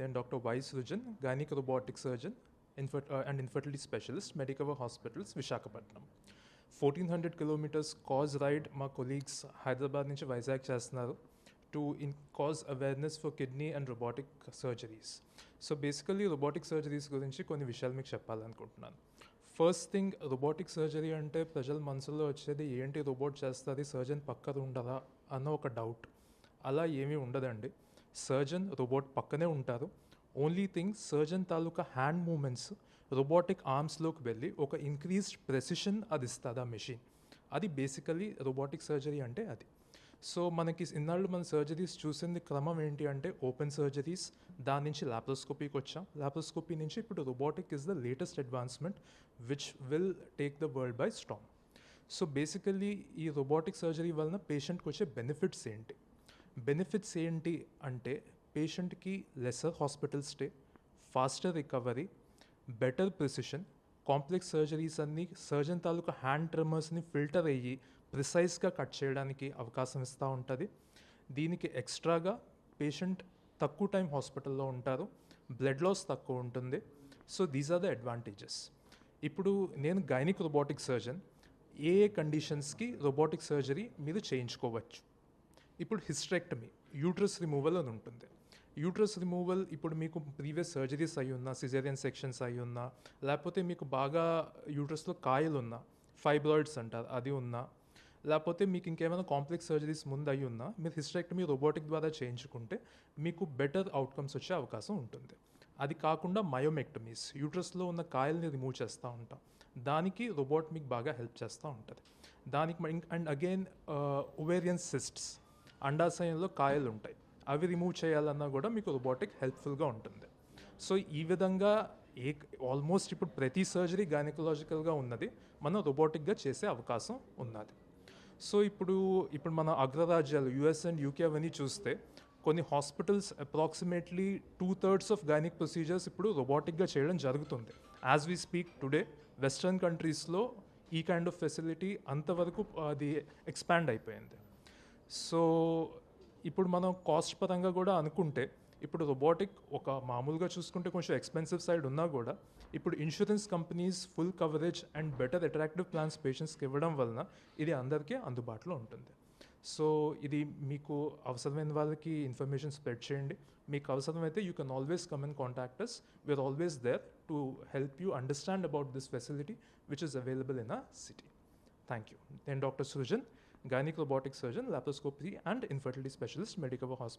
నేను doctor Y Srujan gynaec robotic surgeon infer and infertility specialist Medicover hospitals Visakhapatnam fourteen hundred kilometres cause ride మా colleagues Hyderabad నుంచి వైజాగ్ చేస్తున్నారు to in cause awareness for kidney and robotic surgeries so basically robotic surgeries గురించి కొన్ని విషయాలు మీకు చెప్పాలనుకుంటున్నాను. First thing robotic surgery అంటే ప్రజల మనసులో వచ్చేది ఏంటి రోబోట్ చేస్తుంది సర్జన్ పక్కన ఉండదా అన్న ఒక డౌట్ అలా ఏమీ ఉండదండి. సర్జన్ రోబోట్ పక్కనే ఉంటారు. ఓన్లీ థింగ్ సర్జన్ తాలూకా హ్యాండ్ మూమెంట్స్ రోబోటిక్ ఆర్మ్స్లోకి వెళ్ళి ఒక ఇంక్రీజ్డ్ ప్రెసిషన్ అది ఇస్తుంది ఆ మెషిన్ అది బేసికలీ రోబోటిక్ సర్జరీ అంటే అది. సో మనకి ఇన్నాళ్ళు మన సర్జరీస్ చూసింది క్రమం ఏంటి అంటే ఓపెన్ సర్జరీస్ దాని నుంచి లాప్రోస్కోపీకి వచ్చాం. లాప్రోస్కోపీ నుంచి ఇప్పుడు robotic is the latest advancement which will take the world by strong so basically ఈ రోబోటిక్ సర్జరీ వలన పేషెంట్కి వచ్చే బెనిఫిట్స్ ఏంటి? బెనిఫిట్స్ ఏంటి అంటే పేషెంట్కి lesser hospital stay faster recovery better precision complex surgeries అన్ని సర్జన్ తాలూకా హ్యాండ్ ట్రిమ్మర్స్ని ఫిల్టర్ అయ్యి ప్రిసైజ్గా కట్ చేయడానికి అవకాశం ఇస్తూ ఉంటుంది. దీనికి ఎక్స్ట్రాగా పేషెంట్ తక్కువ టైం హాస్పిటల్లో ఉంటారు. బ్లడ్ లాస్ తక్కువ ఉంటుంది. So these are the advantages ఇప్పుడు నేను గైనిక్ రోబోటిక్ సర్జన్ ఏ ఏ కండిషన్స్కి రోబోటిక్ సర్జరీ మీరు చేయించుకోవచ్చు? ఇప్పుడు హిస్టరెక్టమీ యూట్రస్ రిమూవల్ అని ఉంటుంది. యూట్రస్ రిమూవల్ ఇప్పుడు మీకు ప్రీవియస్ సర్జరీస్ అయి ఉన్నా సిజేరియన్ సెక్షన్స్ అయి ఉన్నా లేకపోతే మీకు బాగా యూట్రస్లో కాయలు ఉన్నా ఫైబ్రాయిడ్స్ అంటారు అది ఉన్నా లేకపోతే మీకు ఇంకేమైనా కాంప్లెక్స్ సర్జరీస్ ముందు అయి ఉన్నా మీరు హిస్టరెక్టమీ రోబోటిక్ ద్వారా చేయించుకుంటే మీకు బెటర్ అవుట్కమ్స్ వచ్చే అవకాశం ఉంటుంది. అది కాకుండా మయోమెక్టమీస్ యూట్రస్లో ఉన్న కాయల్ని రిమూవ్ చేస్తూ ఉంటాం. దానికి రోబోట్ మీకు బాగా హెల్ప్ చేస్తూ ఉంటుంది. దానికి అండ్ అగైన్ ఒవేరియన్ సిస్ట్స్ అండాశయంలో కాయలు ఉంటాయి అవి రిమూవ్ చేయాలన్నా కూడా మీకు రోబోటిక్ హెల్ప్ఫుల్గా ఉంటుంది. సో ఈ విధంగా ఏ ఆల్మోస్ట్ ఇప్పుడు ప్రతి సర్జరీ గైనకలాజికల్గా ఉన్నది. మనం రోబోటిక్గా చేసే అవకాశం ఉన్నది. సో ఇప్పుడు ఇప్పుడు మన అగ్రరాజ్యాలు యుఎస్ అండ్ యూకే అవన్నీ చూస్తే కొన్ని hospitals approximately two thirds of gynaec procedures ఇప్పుడు రోబోటిక్గా చేయడం జరుగుతుంది. As we speak today western కంట్రీస్లో ఈ కైండ్ ఆఫ్ ఫెసిలిటీ అంతవరకు అది ఎక్స్పాండ్ అయిపోయింది. సో ఇప్పుడు మనం కాస్ట్ పరంగా కూడా అనుకుంటే ఇప్పుడు రోబోటిక్ ఒక మామూలుగా చూసుకుంటే కొంచెం ఎక్స్పెన్సివ్ సైడ్ ఉన్నా కూడా ఇప్పుడు insurance companies full coverage and better attractive plans పేషెంట్స్కి ఇవ్వడం వలన ఇది అందరికీ అందుబాటులో ఉంటుంది. సో ఇది మీకు అవసరమైన వాళ్ళకి ఇన్ఫర్మేషన్ స్ప్రెడ్ చేయండి. మీకు అవసరమైతే you can always come in contact us we're always there to help you understand about this facility which is available in a city thank you నేను doctor Srujan gynecolobotic surgeon, laparoscopy, and infertility specialist, Medicover Hospital.